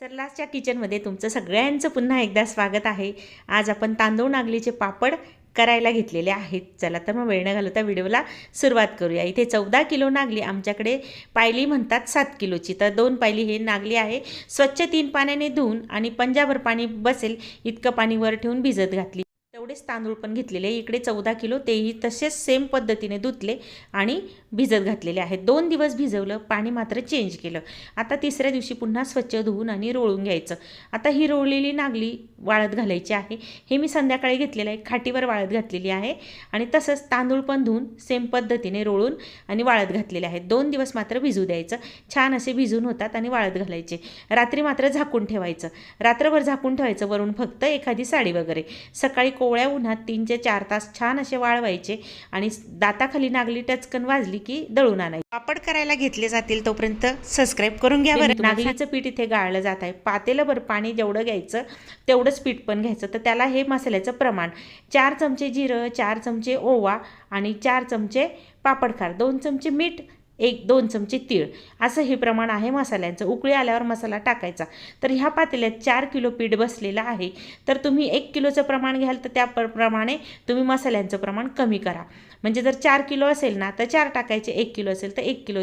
सरलासच्या किचनमध्ये तुमचं सगळ्यांचं पुन्हा एकदा स्वागत आहे. आज आपण तांदूळ नागलीचे पापड करायला घेतलेले आहेत. चला तर मग वेळ न घालवता व्हिडिओला सुरुवात करूया. इथे चौदा किलो नागली आमच्याकडे पायली म्हणतात सात किलोची. तर दोन पायली हे नागली आहे. स्वच्छ तीन पाण्याने धुवून आणि पंजाभर पाणी बसेल इतकं पाणी वर ठेवून भिजत घातली. तेवढेच तांदूळ पण घेतलेले इकडे चौदा किलो तेही तसेच सेम पद्धतीने धुतले आणि भिजत घातलेले आहेत. दोन दिवस भिजवलं पाणी मात्र चेंज केलं. आता तिसऱ्या दिवशी पुन्हा स्वच्छ धुवून आणि रोळून घ्यायचं. आता ही रोळलेली नागली वाळत घालायची आहे. हे मी संध्याकाळी घेतलेलं आहे. खाटीवर वाळत घातलेली आहे आणि तसंच तांदूळ पण धुवून सेम पद्धतीने रोळून आणि वाळत घातलेले आहेत. दोन दिवस मात्र भिजू द्यायचं. छान असे भिजून होतात आणि वाळत घालायचे. रात्री मात्र झाकून ठेवायचं. रात्रभर झाकून ठेवायचं वरून फक्त एखादी साडी वगैरे. सकाळी कोवळ्या उन्हात तीन ते चार तास छान असे वाळवायचे आणि दाताखाली नागली टचकन वाजली की दळून आणायची. पापड करायला घेतले जातील तोपर्यंत सबस्क्राईब करून घ्या बरं. नागलीचं पीठ इथे गाळलं जात आहे. पातेलं बरं पाणी जेवढं घ्यायचं तेवढंच पीठ पण घ्यायचं. तर त्याला हे मसाल्याचं प्रमाण चार चमचे जिरं चार चमचे ओवा आणि चार चमचे पापडखार दोन चमचे मीठ एक दोन चमचे तीळ. असं हे प्रमाण आहे मसाल्यांचं. उकळी आल्यावर मसाला टाकायचा. तर ह्या पातेल्यात चार किलो पीठ बसलेलं आहे. तर तुम्ही एक किलोचं प्रमाण घ्याल तर त्या प्र- प्रमाणे तुम्ही मसाल्यांचं प्रमाण कमी करा. म्हणजे जर चार किलो असेल ना तर चार टाकायचे एक किलो असेल तर एक किलो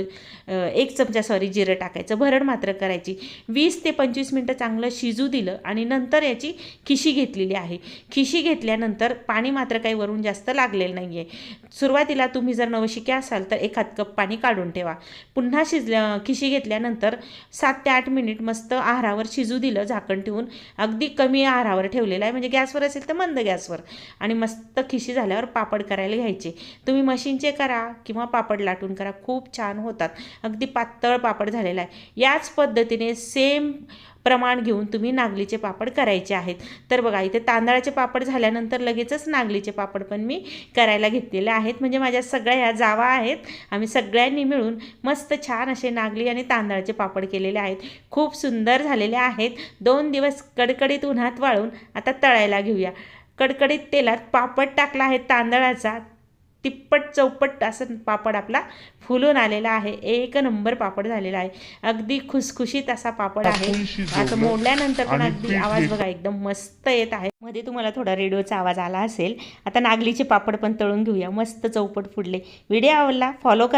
एक चमचा सॉरी जिरं टाकायचं. भरड मात्र करायची. वीस ते पंचवीस मिनटं चांगलं शिजू दिलं आणि नंतर याची खिशी घेतलेली आहे. खिशी घेतल्यानंतर पाणी मात्र काही वरून जास्त लागलेलं नाही आहे सुरुवातीला तुम्ही जर नवशिके असाल तर एखाद कप पाणी काढून ठेवा. पुन्हा शिजल्या खिशी घेतल्यानंतर सात ते आठ मिनिट मस्त आहारावर शिजू दिलं झाकण ठेवून. अगदी कमी आहारावर ठेवलेलं आहे म्हणजे गॅसवर असेल तर मंद गॅसवर. आणि मस्त खिशी झाल्यावर पापड करायला घ्यायचे. तुम्ही मशीनचे करा किंवा पापड लाटून करा खूप छान होतात. अगदी पातळ पापड झालेला आहे. याच पद्धतीने सेम प्रमाण घेऊन तुम्ही नागलीचे पापड करायचे आहेत. तर बघा इथे तांदळाचे पापड झाल्यानंतर लगेचच नागलीचे पापड पण मी करायला घेतलेले आहेत. म्हणजे माझ्या सगळ्या ह्या जावा आहेत. आम्ही सगळ्यांनी मिळून मस्त छान असे नागली आणि तांदळाचे पापड केलेले आहेत. खूप सुंदर झालेले आहेत. दोन दिवस कडकडीत उन्हात वाळून आता तळायला घेऊया. कडकडीत तेलात पापड टाकला आहे तांदळाचा. तिप्पट चौपट असं पापड आपला फुलून आलेला आहे. एक नंबर पापड झालेला आहे. अगदी खुसखुशीत असा पापड आहे. आता मोडल्यानंतर पण अगदी आवाज बघा एकदम मस्त येत आहे. मध्ये तुम्हाला थोडा रेडिओचा आवाज आला असेल. आता नागलीचे पापड पण तळून घेऊया. मस्त चौपट फुडले व्हिडिओ आवडला फॉलो करा.